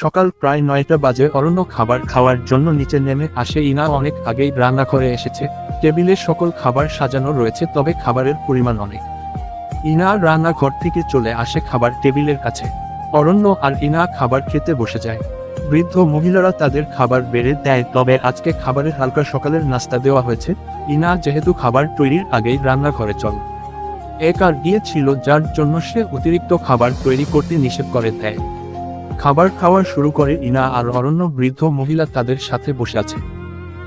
সকাল প্রায় নয়টা বাজে অরণ্য খাবার খাওয়ার জন্য নিচে নেমে আসে ইনা অনেক আগেই রান্না করে এসেছে। টেবিলে সকল খাবার সাজানো রয়েছে, তবে খাবারের পরিমাণ অনেক। ইনা রান্নাঘর থেকে চলে আসে খাবার টেবিলের কাছে। অরণ্য আর ইনা খাবার খেতে বসে যায়। বৃদ্ধ মহিলারা তাদের খাবার বেড়ে দেয়, তবে আজকে খাবারের হালকা সকালের নাস্তা দেওয়া হয়েছে। ইনা যেহেতু খাবার তৈরির আগেই রান্নাঘরে চল। এক আর গিয়েছিল, যার জন্য সে অতিরিক্ত খাবার তৈরি করতে নিষেধ করে দেয়। খাবার খাওয়া শুরু করে ইনা আর অরণ্য বৃদ্ধ মহিলা তাদের সাথে বসে আছে।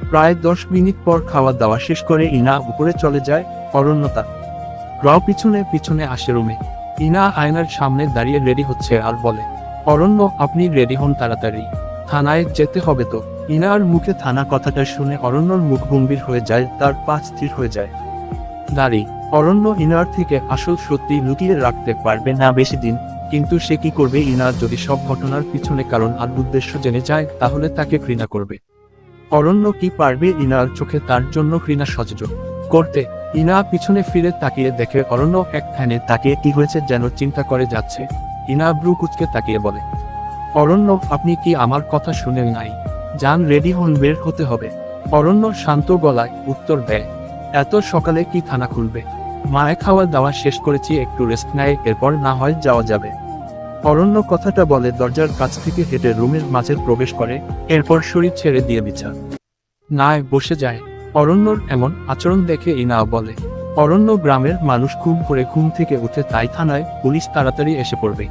প্রায় দশ মিনিট পর খাওয়া দাওয়া শেষ করে ইনা উপরে চলে যায় অরণ্যতা রাও পিছনে পিছনে আসে রুমে। ইনা আয়নার সামনে দাঁড়িয়ে রেডি হচ্ছে আর বলে, অরণ্য, আপনি রেডি হন তাড়াতাড়ি। থানায় যেতে হবে তো? ইনার মুখে থানা কথাটা শুনে অরণ্যর মুখ গম্ভীর হয়ে যায়, তার পা স্থির হয়ে যায়। দাঁড়ি, অরণ্য ইনার থেকে আসল সত্যি লুকিয়ে রাখতে পারবে না বেশি দিন। কিন্তু সে কি করবে ইনার যদি সব ঘটনার পিছনে কারণ আর উদ্দেশ্য জেনে যায়, তাহলে তাকে ঘৃণা করবে। অরণ্য কি পারবে ইনার চোখে তার জন্য ঘৃণা সচেতন করতে। ইনা পিছনে ফিরে তাকিয়ে দেখে অরণ্য এক ফ্যানে তাকিয়ে কি হয়েছে যেন চিন্তা করে যাচ্ছে। ইনা ব্রু কুচকে তাকিয়ে বলে, অরণ্য, আপনি কি আমার কথা শুনেন নাই? যান, রেডি হন, বের হতে হবে। অরণ্য শান্ত গলায় উত্তর দেয়, এত সকালে কি থানা খুলবে? মায়ে খাওয়া দাওয়া শেষ করেছি, একটু রেস্ট নেয়, এরপর না হয় যাওয়া যাবে। অরণ্য কথাটা বলে দরজার কাছ থেকে হেঁটে রুমের মাঝে প্রবেশ করে, এরপর শরীর ছেড়ে দিয়ে বিছা নায় বসে যায়। অরণ্যর এমন আচরণ দেখে ইনা বলে, অরণ্য গ্রামের মানুষ খুব ভোরে ঘুম থেকে উঠে তাই থানায় পুলিশ তাড়াতাড়ি এসে পড়বে।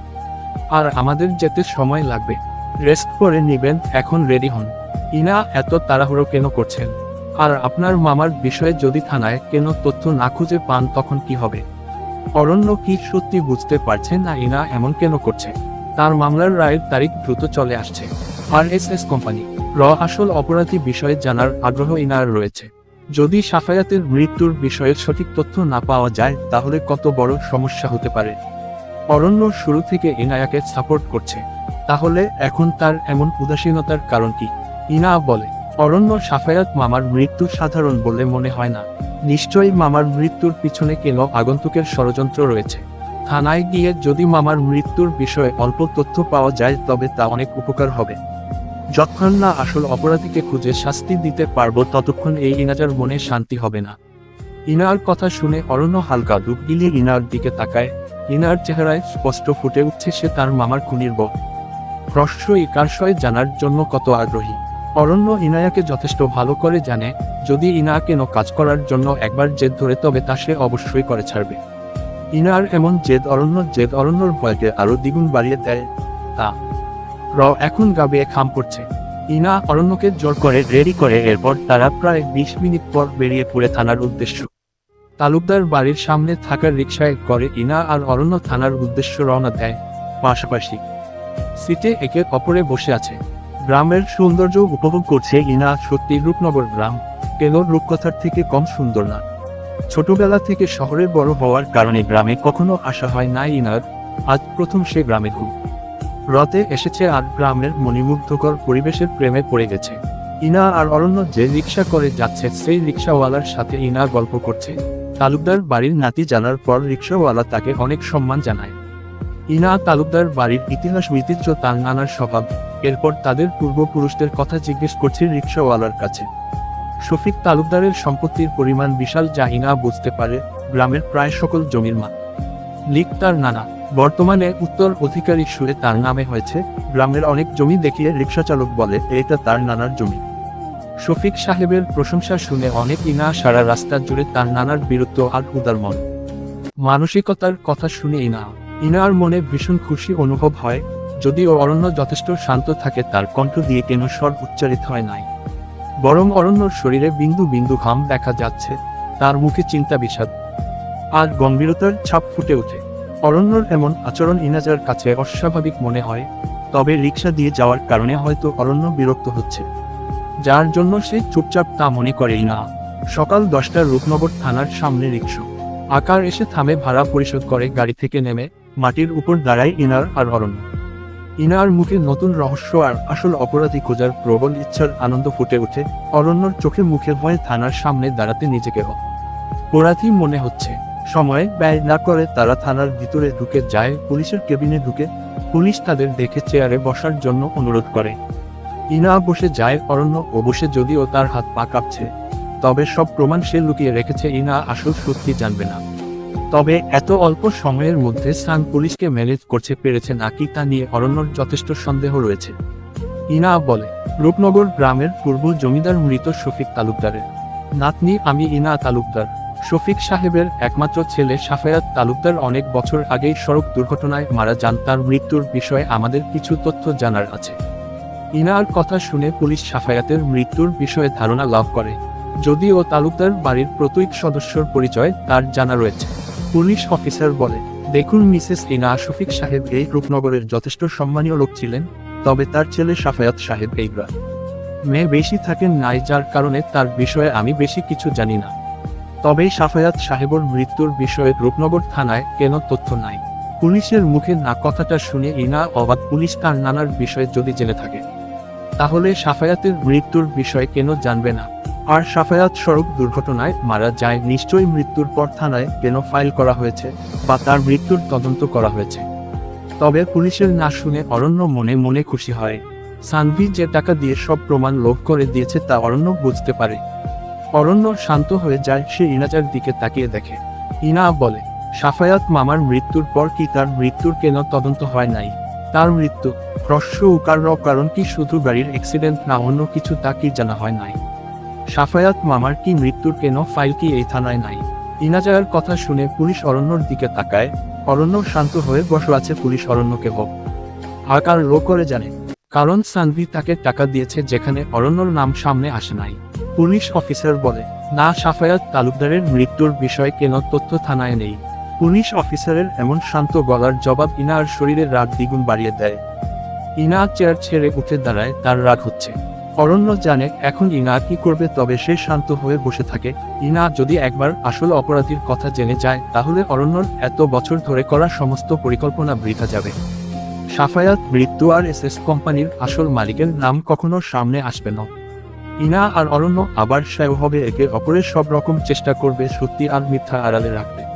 আর আমাদের যেতে সময় লাগবে। রেস্ট করে নিবেন, এখন রেডি হন। ইনা এত তাড়াহুড়ো কেন করছেন? আর আপনার মামার বিষয়ে যদি থানায় কেন তথ্য না খুঁজে পান, তখন কি হবে? অরণ্য কি সত্যি বুঝতে পারছে না ইনা এমন কেন করছে? তার মামলার রায়ের তারিখ দ্রুত চলে আসছে। আর এস এস কোম্পানি, র আসল অপরাধী বিষয়ে জানার আগ্রহ ইনার রয়েছে। যদি সাফায়াতের মৃত্যুর বিষয়ে সঠিক তথ্য না পাওয়া যায়, তাহলে কত বড় সমস্যা হতে পারে। অরণ্য শুরু থেকে ইনায়াকে সাপোর্ট করছে। তাহলে এখন তার এমন উদাসীনতার কারণ কি? ইনা বলে অরণ্য সাফায়াত মামার মৃত্যু সাধারণ বলে মনে হয় না। নিশ্চয়ই মামার মৃত্যুর পিছনে কেন আগন্তুকের ষড়যন্ত্র রয়েছে? থানায় গিয়ে যদি মামার মৃত্যুর বিষয়ে অল্প তথ্য পাওয়া যায় তবে তা অনেক উপকার হবে। যতক্ষণ না আসল অপরাধীকে খুঁজে শাস্তি দিতে পারব ততক্ষণ এই ইনাজার মনে শান্তি হবে না। ইনার কথা শুনে অরণ্য হালকা গিলিয়ে ইনার দিকে তাকায়। ইনার চেহারায় স্পষ্ট ফুটে উঠছে সে তার মামার খুনির বউ। হ্রস্ব ইকারশয় জানার জন্য কত আগ্রহী। অরণ্য ইনায়াকে যথেষ্ট ভালো করে জানে, যদি ইনা কেন কাজ করার জন্য একবার জেদ ধরে, তবে তা সে অবশ্যই করে ছাড়বে। ইনার এমন জেদ অরণ্য, জেদ অরণ্যর ভয়কে আরও দ্বিগুণ বাড়িয়ে দেয় তা। র এখন গাবে খাম পড়ছে ইনা অরণ্যকে জোর করে, রেডি করে, এরপর তারা প্রায় বিশ মিনিট পর বেরিয়ে পড়ে থানার উদ্দেশ্য। তালুকদার বাড়ির সামনে থাকার রিক্সায় করে ইনা আর অরণ্য থানার উদ্দেশ্য রওনা দেয়। পাশাপাশি সিটে একে অপরে বসে আছে। গ্রামের সৌন্দর্য উপভোগ করছে ইনা, সত্যি রূপনগর গ্রাম। কেন রূপকথার থেকে কম সুন্দর না। ছোটবেলা থেকে শহরে বড় হওয়ার কারণে গ্রামে কখনো আসা হয় না ইনার। আজ প্রথম সে গ্রামে ঘুম। রথে এসেছে আর গ্রামের মণিমুগ্ধকর পরিবেশের প্রেমে পড়ে গেছে। ইনা আর অরণ্য যে রিক্সা করে যাচ্ছে, সেই রিক্সাওয়ালার সাথে ইনা গল্প করছে। তালুকদার বাড়ির নাতি জানার পর রিক্সাওয়ালা তাকে অনেক সম্মান জানায়। ইনা তালুকদার বাড়ির ইতিহাস, ঐতিহ্য, তার নানার স্বভাব এরপর তাদের পূর্বপুরুষদের কথা জিজ্ঞেস করছে রিক্সাওয়ালার কাছে। শফিক তালুকদারের সম্পত্তির পরিমাণ বিশাল ইনা বুঝতে পারে, গ্রামের প্রায় সকল জমির মা। লিক তার নানা। বর্তমানে উত্তর অধিকারী সুরে তার নামে হয়েছে, গ্রামের অনেক জমি দেখিয়ে রিক্সা চালক বলে, এটা তার নানার জমি। শফিক সাহেবের প্রশংসা শুনে অনেক ইনা সারা রাস্তা জুড়ে তার নানার বীরত্ব আর উদার মন। মানসিকতার কথা শুনে ইনা। ইনার মনে ভীষণ খুশি অনুভব হয় যদিও অরণ্য যথেষ্ট শান্ত থাকে, তার কণ্ঠ দিয়ে কেন স্বর উচ্চারিত হয় নাই। বরং অরণ্যর শরীরে বিন্দু বিন্দু ঘাম দেখা যাচ্ছে, তার মুখে চিন্তা বিষাদ। আর গম্ভীরতার ছাপ ফুটে ওঠে। অরণ্যর এমন আচরণ ইনাজার কাছে অস্বাভাবিক মনে হয়, তবে রিক্সা দিয়ে যাওয়ার কারণে হয়তো অরণ্য বিরক্ত হচ্ছে। যার জন্য সে চুপচাপ তা মনে করেই না। সকাল দশটার রূপনগর থানার সামনে রিক্সা আকার এসে থামে ভাড়া পরিশোধ করে গাড়ি থেকে নেমে মাটির উপর দাঁড়ায় ইনার আর অরণ্য। ইনার মুখে নতুন রহস্য আর আসল অপরাধী খোঁজার প্রবল ইচ্ছার আনন্দ ফুটে ওঠে। অরণ্যর চোখে মুখে ভয়ে থানার সামনে দাঁড়াতে নিজেকে। অপরাধী মনে হচ্ছে, সময় ব্যয় না করে তারা থানার ভিতরে ঢুকে যায়, পুলিশের কেবিনে ঢুকে পুলিশ তাদের দেখে চেয়ারে বসার জন্য অনুরোধ করে। ইনা বসে যায় অরণ্য ও বসে যদিও তার হাত পা কাঁপছে, তবে সব প্রমাণ সে লুকিয়ে রেখেছে। ইনা আসল সত্যি জানবে না। তবে এত অল্প সময়ের মধ্যে সান পুলিশকে ম্যানেজ করছে পেরেছে নাকি তা নিয়ে অরণ্যর যথেষ্ট সন্দেহ রয়েছে। ইনা বলে, রূপনগর গ্রামের পূর্ব জমিদার মৃত শফিক তালুকদারের নাতনি আমি ইনা তালুকদার। শফিক সাহেবের একমাত্র ছেলে সাফায়াত তালুকদার অনেক বছর আগেই সড়ক দুর্ঘটনায় মারা যান, তার মৃত্যুর বিষয়ে আমাদের কিছু তথ্য জানার আছে। ইনার কথা শুনে পুলিশ সাফায়াতের মৃত্যুর বিষয়ে ধারণা লাভ করে, যদিও তালুকদার বাড়ির প্রত্যেক সদস্যর পরিচয় তার জানা রয়েছে। পুলিশ অফিসার বলে, দেখুন মিসেস ইনা শফিক সাহেব এই রূপনগরের যথেষ্ট সম্মানীয় লোক ছিলেন, তবে তার ছেলে সাফায়াত সাহেব এই গ্রাম মেয়ে বেশি থাকেন নাই যার কারণে তার বিষয়ে আমি বেশি কিছু জানি না। তবে সাফায়াত সাহেবর মৃত্যুর বিষয়ে রূপনগর থানায় কেন তথ্য নাই? পুলিশের মুখে না কথাটা শুনে ইনা অবাধ পুলিশ তার নানার বিষয়ে যদি জেনে থাকে, তাহলে সাফায়াতের মৃত্যুর বিষয়ে কেন জানবে না? আর সাফায়াত সড়ক দুর্ঘটনায় মারা যায় নিশ্চয়ই মৃত্যুর পর থানায় কেন ফাইল করা হয়েছে বা তার মৃত্যুর তদন্ত করা হয়েছে। তবে পুলিশের না শুনে অরণ্য মনে মনে খুশি হয়। সানভি যে টাকা দিয়ে সব প্রমাণ লোভ করে দিয়েছে তা অরণ্য বুঝতে পারে। অরণ্য শান্ত হয়ে যায়, সে ইনাজার দিকে তাকিয়ে দেখে। ইনা বলে, সাফায়াত মামার মৃত্যুর পর কি তার মৃত্যুর কেন তদন্ত হয় নাই? তার মৃত্যু, হ্রস্ব উকার কারণ কি শুধু গাড়ির অ্যাক্সিডেন্ট না অন্য কিছু তা কি জানা হয় নাই? সাফায়াত মামার কি মৃত্যুর কেন ফাইল কি এই থানায় নাই? ইনাজার কথা শুনে পুলিশ অরণ্যর দিকে তাকায়, অরণ্য শান্ত হয়ে বসে আছে পুলিশ অরণ্যকে হোক। আকার লো করে জানে, কারণ সানভি তাকে টাকা দিয়েছে যেখানে অরণ্যর নাম সামনে আসে নাই। পুলিশ অফিসার বলে, না, সাফায়াত তালুকদারের মৃত্যুর বিষয়ে কেন তথ্য থানায় নেই? পুলিশ অফিসারের এমন শান্ত গলার জবাব ইনার শরীরের রাগ দ্বিগুণ বাড়িয়ে দেয়। ইনা চেয়ার ছেড়ে উঠে দাঁড়ায়, তার রাগ হচ্ছে। অরণ্য জানে এখন ইনা কি করবে তবে সে শান্ত হয়ে বসে থাকে। ইনা যদি একবার আসল অপরাধীর কথা জেনে যায়, তাহলে অরণ্যর এত বছর ধরে করা সমস্ত পরিকল্পনা বৃথা যাবে। সাফায়াত, মৃত্যু আর এস এস কোম্পানির আসল মালিকের নাম কখনো সামনে আসবে না। ইনা আর অরণ্য আবার সেও হবে একে অপরের সব রকম চেষ্টা করবে সত্যি আর মিথ্যা আড়ালে রাখতে।